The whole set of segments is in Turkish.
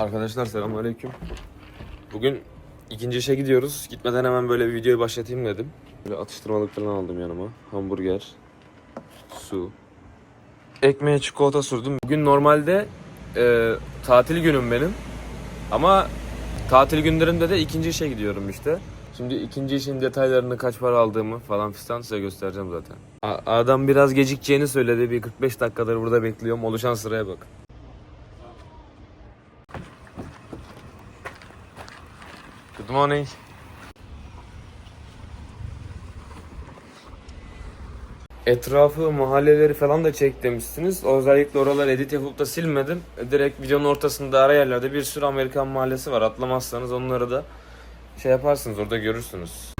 Arkadaşlar selamünaleyküm. Bugün ikinci işe gidiyoruz. Gitmeden hemen böyle bir videoyu başlatayım dedim. Böyle atıştırmalık falan aldım yanıma. Hamburger, su. Ekmeğe çikolata sürdüm. Bugün normalde e, tatil günüm benim. Ama tatil günlerimde de ikinci işe gidiyorum işte. Şimdi ikinci işin detaylarını kaç para aldığımı falan fistan size göstereceğim zaten. Adam biraz gecikeceğini söyledi. Bir 45 dakikadır burada bekliyorum. Oluşan sıraya bakın. Morning. Etrafı, mahalleleri falan da çek demişsiniz. Özellikle oraları edit yapıp da silmedim. Direkt videonun ortasında ara yerlerde bir sürü Amerikan mahallesi var. Atlamazsanız onları da şey yaparsınız orada görürsünüz.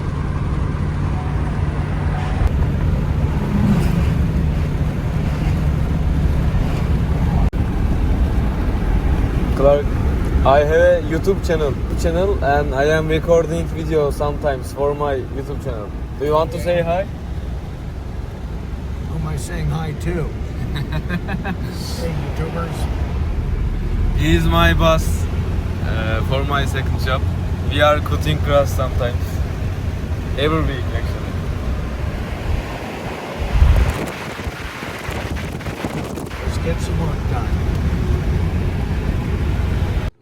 I have a YouTube channel, channel and I am recording video sometimes for my YouTube channel. Do you want to say hi? Who am I saying hi to? hey, YouTubers. He is my boss uh, for my second job. We are cutting grass sometimes. Every week actually. Let's get some work done.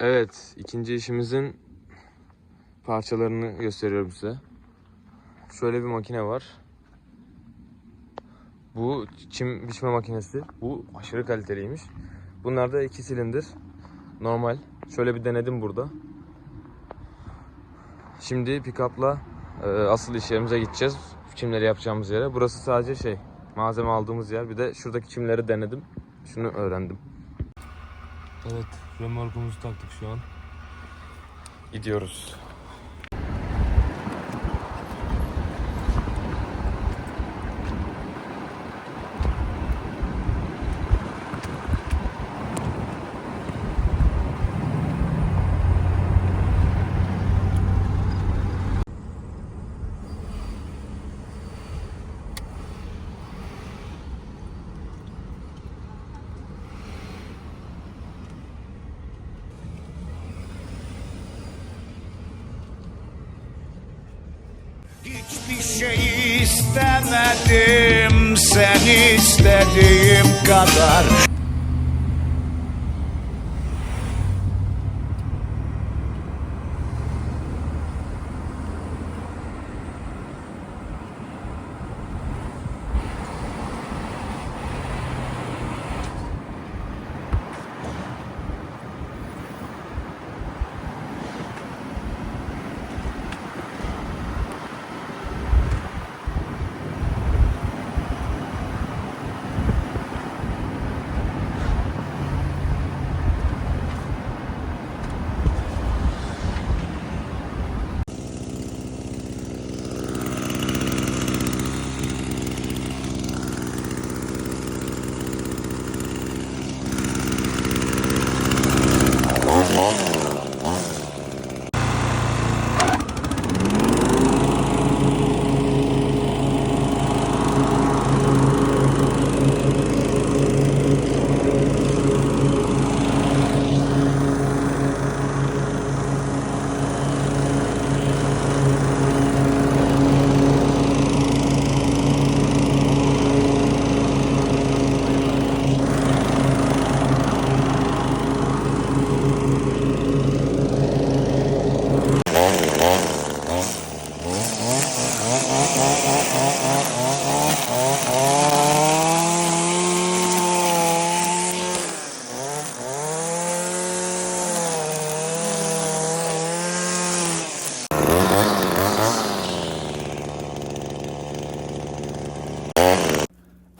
Evet, ikinci işimizin parçalarını gösteriyorum size. Şöyle bir makine var. Bu çim biçme makinesi. Bu aşırı kaliteliymiş. Bunlar da iki silindir. Normal. Şöyle bir denedim burada. Şimdi pick-up'la e, asıl iş yerimize gideceğiz. Çimleri yapacağımız yere. Burası sadece şey, malzeme aldığımız yer. Bir de şuradaki çimleri denedim. Şunu öğrendim. Evet, remorkumuzu taktık şu an. Gidiyoruz. Hiçbir şey istemedim. Sen istediğim kadar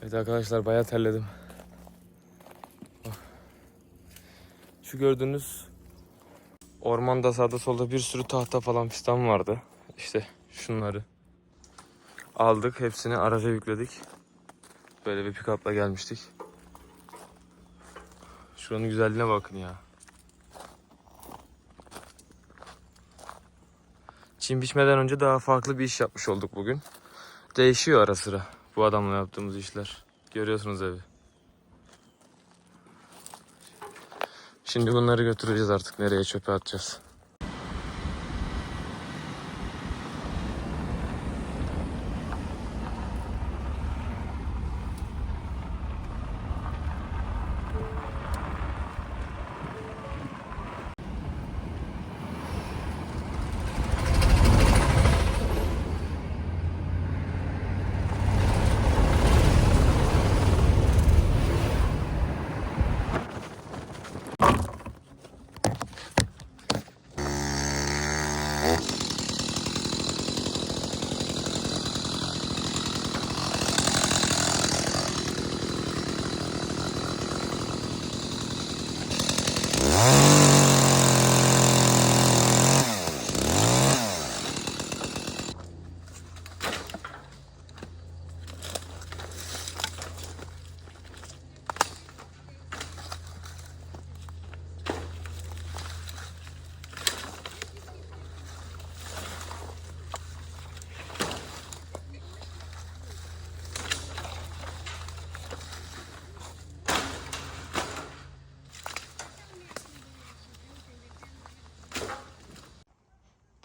Evet arkadaşlar bayağı terledim. Şu gördüğünüz ormanda sağda solda bir sürü tahta falan fistan vardı. İşte şunları aldık. Hepsini araca yükledik. Böyle bir pick-up'la gelmiştik. Şuranın güzelliğine bakın ya. Çim biçmeden önce daha farklı bir iş yapmış olduk bugün. Değişiyor ara sıra bu adamla yaptığımız işler. Görüyorsunuz evi. Şimdi bunları götüreceğiz artık nereye çöpe atacağız.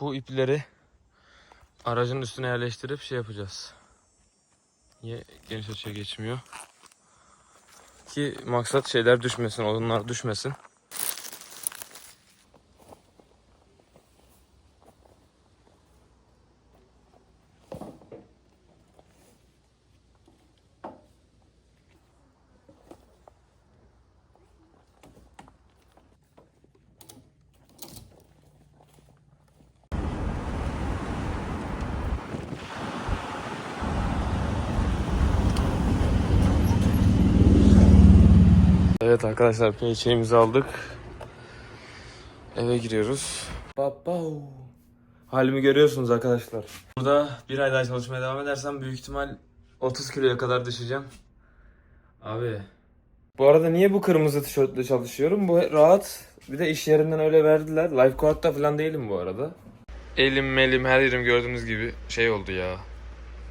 Bu ipleri aracın üstüne yerleştirip şey yapacağız. Niye geniş açıya geçmiyor? Ki maksat şeyler düşmesin, odunlar düşmesin. Evet arkadaşlar peçeğimizi aldık. Eve giriyoruz. Babau. Halimi görüyorsunuz arkadaşlar. Burada bir ay daha çalışmaya devam edersem büyük ihtimal 30 kiloya kadar düşeceğim. Abi. Bu arada niye bu kırmızı tişörtle çalışıyorum? Bu rahat. Bir de iş yerinden öyle verdiler. Lifeguard'da falan değilim bu arada. Elim melim her yerim gördüğünüz gibi şey oldu ya.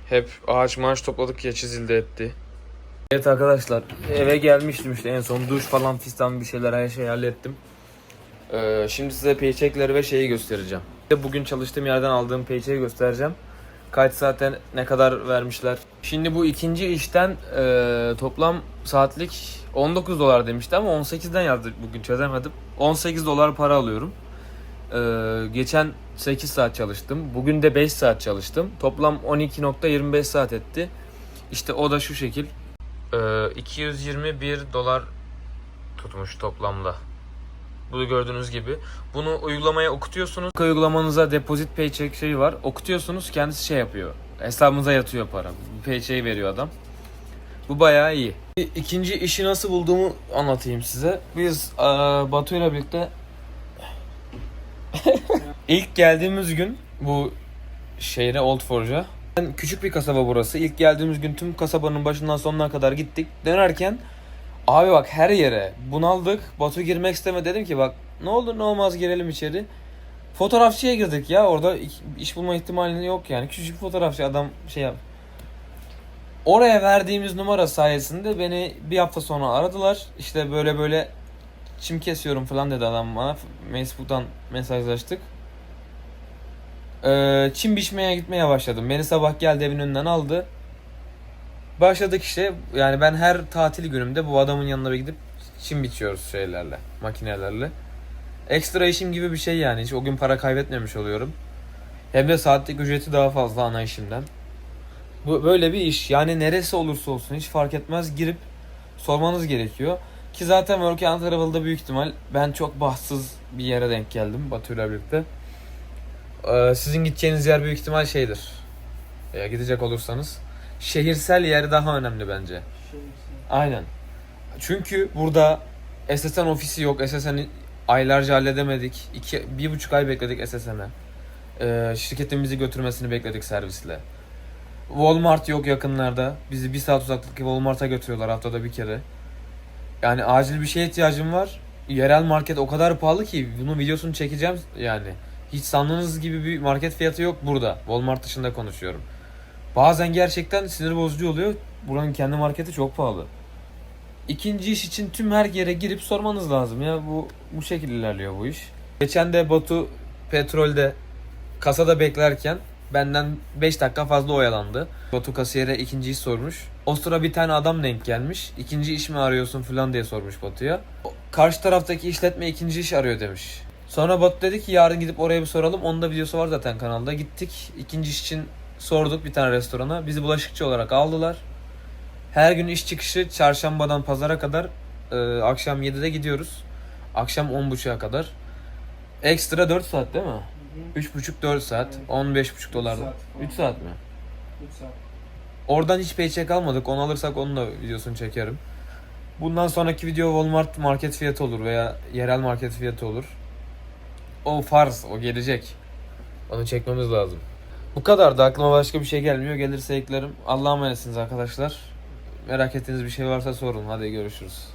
Hep ağaç maaş topladık ya çizildi etti. Evet arkadaşlar eve gelmiştim işte en son duş falan fistan bir şeyler her şeyi hallettim. Ee, şimdi size paycheckleri ve şeyi göstereceğim. Bugün çalıştığım yerden aldığım paycheck'i göstereceğim. Kaç saatten ne kadar vermişler. Şimdi bu ikinci işten e, toplam saatlik 19 dolar demişti ama 18'den yazdı bugün çözemedim. 18 dolar para alıyorum. Ee, geçen 8 saat çalıştım. Bugün de 5 saat çalıştım. Toplam 12.25 saat etti. İşte o da şu şekil. Ee, 221 dolar tutmuş toplamda. Bu gördüğünüz gibi. Bunu uygulamaya okutuyorsunuz. Uygulamanıza deposit paycheck şeyi var. Okutuyorsunuz kendisi şey yapıyor. Hesabınıza yatıyor para. Paycheck'i veriyor adam. Bu bayağı iyi. İkinci işi nasıl bulduğumu anlatayım size. Biz eee, Batu ile birlikte ilk geldiğimiz gün bu şehre Old Forge'a ben- Küçük bir kasaba burası. İlk geldiğimiz gün tüm kasabanın başından sonuna kadar gittik. Dönerken abi bak her yere bunaldık. Batu girmek istemedi. Dedim ki bak ne olur ne olmaz girelim içeri. Fotoğrafçıya girdik ya. Orada iş bulma ihtimali yok yani. Küçük fotoğrafçı adam şey yap. Oraya verdiğimiz numara sayesinde beni bir hafta sonra aradılar. İşte böyle böyle çim kesiyorum falan dedi adam bana. Facebook'tan mesajlaştık. Ee, çim biçmeye gitmeye başladım. Beni sabah geldi evin önünden aldı. Başladık işte. Yani ben her tatil günümde bu adamın yanına bir gidip çim biçiyoruz şeylerle, makinelerle. Ekstra işim gibi bir şey yani. Hiç o gün para kaybetmemiş oluyorum. Hem de saatlik ücreti daha fazla ana işimden. Bu böyle bir iş. Yani neresi olursa olsun hiç fark etmez girip sormanız gerekiyor. Ki zaten Work and Travel'da büyük ihtimal ben çok bahtsız bir yere denk geldim Batu'yla birlikte. Ee, sizin gideceğiniz yer büyük ihtimal şeydir. Ya gidecek olursanız şehirsel yer daha önemli bence. Aynen. Çünkü burada SSN ofisi yok. SSN'i aylarca halledemedik. İki, bir buçuk ay bekledik SSN'e. Ee, şirketimizi götürmesini bekledik servisle. Walmart yok yakınlarda. Bizi bir saat uzaklıktaki Walmart'a götürüyorlar haftada bir kere. Yani acil bir şeye ihtiyacım var. Yerel market o kadar pahalı ki bunun videosunu çekeceğim yani. Hiç sandığınız gibi bir market fiyatı yok burada. Walmart dışında konuşuyorum. Bazen gerçekten sinir bozucu oluyor. Buranın kendi marketi çok pahalı. ikinci iş için tüm her yere girip sormanız lazım ya. Bu bu şekilde ilerliyor bu iş. Geçen de Batu petrolde kasada beklerken benden 5 dakika fazla oyalandı. Batu kasiyere ikinci iş sormuş. O sıra bir tane adam denk gelmiş. İkinci iş mi arıyorsun falan diye sormuş Batu'ya. Karşı taraftaki işletme ikinci iş arıyor demiş. Sonra Batu dedi ki yarın gidip oraya bir soralım. Onun da videosu var zaten kanalda. Gittik. ikinci iş için sorduk bir tane restorana. Bizi bulaşıkçı olarak aldılar. Her gün iş çıkışı çarşambadan pazara kadar e, akşam 7'de gidiyoruz. Akşam 10.30'a kadar. Ekstra 4 saat değil mi? 3.5-4 saat. 15.5 dolar. saat 3 saat mi? 3 saat. Oradan hiç paycheck almadık. Onu alırsak onun da videosunu çekerim. Bundan sonraki video Walmart market fiyatı olur veya yerel market fiyatı olur. O farz, o gelecek. Onu çekmemiz lazım. Bu kadar da aklıma başka bir şey gelmiyor. Gelirse eklerim. Allah'a emanetsiniz arkadaşlar. Merak ettiğiniz bir şey varsa sorun. Hadi görüşürüz.